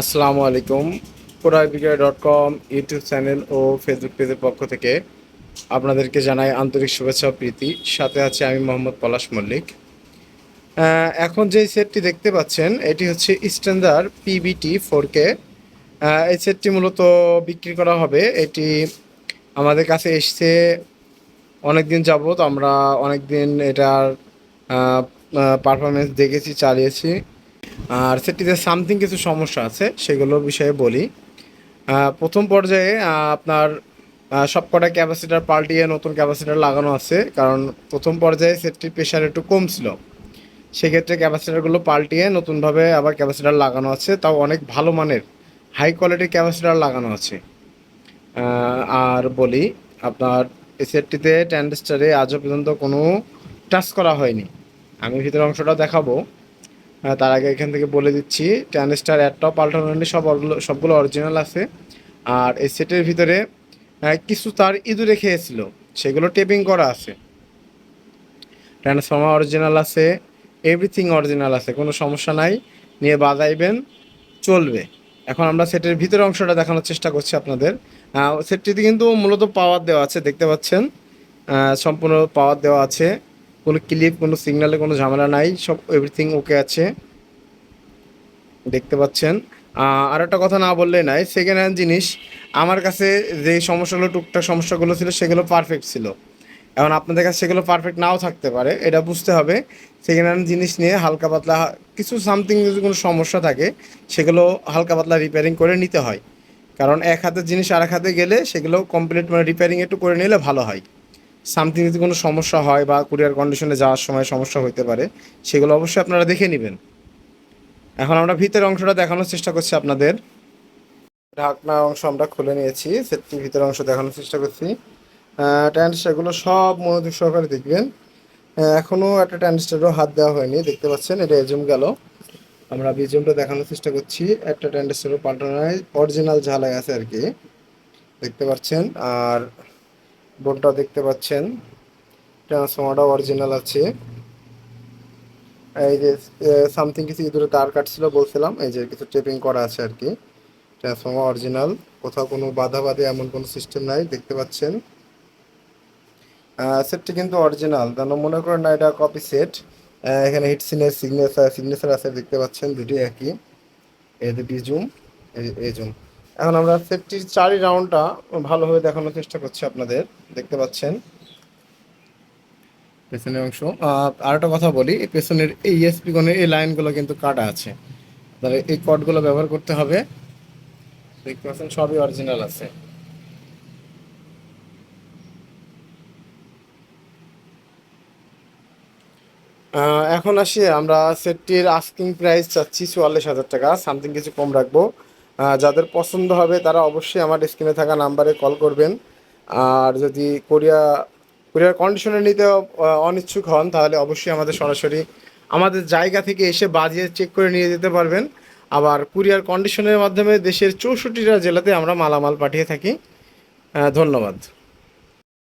আসসালামু আলাইকুম। Core i Bijoy dot com YouTube channel ও Facebook পেজের পক্ষ থেকে আপনাদেরকে জানাই আন্তরিক শুভেচ্ছা প্রীতি। সাথে আছে আমি মোহাম্মদ পলাশ মল্লিক। এখন যে সেটটি দেখতে পাচ্ছেন, এটি হচ্ছে স্ট্যান্ডার পিবিটি ফোর কে। এই সেটটি মূলত বিক্রি করা হবে। এটি আমাদের কাছে এসছে অনেক দিন যাবত আমরা অনেক দিন এটার পারফরমেন্স দেখেছি, চালিয়েছি। আর সেটিতে সামথিং কিছু সমস্যা আছে সেগুলো বিষয়ে বলি। প্রথম পর্যায়ে আপনার সবকটা ক্যাপাসিটার পাল্টিয়ে নতুন ক্যাপাসিটার লাগানো আছে, কারণ প্রথম পর্যায়ে সেটটির প্রেশার একটু কম ছিল। সেক্ষেত্রে ক্যাপাসিটারগুলো পাল্টিয়ে নতুনভাবে আবার ক্যাপাসিটার লাগানো আছে, তাও অনেক ভালো মানের, হাই কোয়ালিটির ক্যাপাসিটার লাগানো আছে। আর বলি, আপনার এই সেটটিতে ট্যান্ডেস্টারে আজও পর্যন্ত কোনো টাচ করা হয়নি। আমি ভিতরের অংশটা দেখাবো। তার আগে এখান থেকে বলে দিচ্ছি ট্যানস্টার একটাও পাল্টানো হয়নি সব সবগুলো অরিজিনাল আছে। আর এই সেটের ভিতরে কিছু তার ইঁদুরে খেয়েছিল সেগুলো টেপিং করা আছে। ট্রান্সফর্মার অরিজিনাল আছে এভরিথিং অরিজিনাল আছে, কোনো সমস্যা নাই, নিয়ে বাজাইবেন, চলবে। এখন আমরা সেটের ভিতরে অংশটা দেখানোর চেষ্টা করছি আপনাদের। সেটটিতে কিন্তু মূলত পাওয়ার দেওয়া আছে, দেখতে পাচ্ছেন। সম্পূর্ণ পাওয়ার দেওয়া আছে। কোনো ক্লিপ, কোনো সিগন্যালে কোনো ঝামেলা নাই, সব এভরিথিং ওকে আছে। দেখতে পাচ্ছেন। আর একটা কথা না বললে নাই সেকেন্ড হ্যান্ড জিনিস, আমার কাছে যে সমস্যাগুলো, টুকটাক সমস্যাগুলো ছিল, সেগুলো পারফেক্ট ছিল। এখন আপনাদের কাছে সেগুলো পারফেক্ট নাও থাকতে পারে, এটা বুঝতে হবে। সেকেন্ড হ্যান্ড জিনিস নিয়ে হালকা পাতলা, কিছু সামথিং যদি কোনো সমস্যা থাকে, সেগুলো হালকা পাতলা রিপেয়ারিং করে নিতে হয়। কারণ এক হাতের জিনিস আর এক হাতে গেলে সেগুলো কমপ্লিট মানে রিপেয়ারিং একটু করে নিলে ভালো হয়। সামথিং যদি কোনো সমস্যা হয় বা কুরিয়ার কন্ডিশনে যাওয়ার সময় সমস্যা হতে পারে, সেগুলো অবশ্যই আপনারা দেখে নেবেন। এখন আমরা ভিতরের অংশটা দেখানোর চেষ্টা করছি আপনাদের। ঢাকনার অংশ আমরা খুলে নিয়েছি সেটির ভিতরের অংশ দেখানোর চেষ্টা করছি। ট্যান্ডস্টারগুলো সব মনোযোগ সহকারে দেখবেন। এখনও এখনও একটা ট্যান্ডস্টারও হাত দেওয়া হয়নি, দেখতে পাচ্ছেন, এটা এজুম গেল। আমরা বিজুমটা দেখানোর চেষ্টা করছি, একটা ট্যান্ডস্টারও পাল্টানো অরিজিনাল ঝালাই আছে আর কি, দেখতে পাচ্ছেন। আর বোর্ডটা দেখতে পাচ্ছেন। ট্রান্সফর্মারটা অরিজিনাল আছে। এই যে সামথিং কিছু ইঁদুরে তার কাটছিল বলছিলাম, এই যে কিছু টেপিং করা আছে আর কি। ট্রান্সফর্মার অরিজিনাল কোথাও কোনো বাধা বাধে এমন কোনো সিস্টেম নাই, দেখতে পাচ্ছেন। সেটটি কিন্তু অরিজিনাল যেন মনে করেন না এটা কপি সেট এখানে হিট সিনের সিগনেচার সিগনেচার আছে, দেখতে পাচ্ছেন, দুটি একই। এই যে বিজুম এই জুম এখন আমরা সেটটির চারি রাউন্ডটা ভালোভাবে দেখানোর চেষ্টা করছি আপনাদের। দেখতে পাচ্ছেন। পেছনের অংশ। আর একটা কথা বলি পেছনের এই ইএসপি কোণের এই লাইনগুলো কিন্তু কাটা আছে। তাহলে এই কটগুলো ব্যবহার করতে হবে। দেখতে পাচ্ছেন, সবই অরিজিনাল আছে। এখন আসি, আমরা সেটটির আস্কিং প্রাইস চাচ্ছি চুয়াল্লিশ হাজার টাকা। সামথিং কিছু কম রাখব। যাদের পছন্দ হবে তারা অবশ্যই আমার স্ক্রিনে থাকা নাম্বারে কল করবেন। আর যদি কোরিয়া, কোরিয়ার কন্ডিশনে নিতে অনিচ্ছুক হন, তাহলে অবশ্যই আমাদের সরাসরি আমাদের জায়গা থেকে এসে বাজিয়ে চেক করে নিয়ে যেতে পারবেন। আবার কুরিয়ার কন্ডিশনের মাধ্যমে দেশের চৌষট্টিটা জেলাতে আমরা মালামাল পাঠিয়ে থাকি। ধন্যবাদ।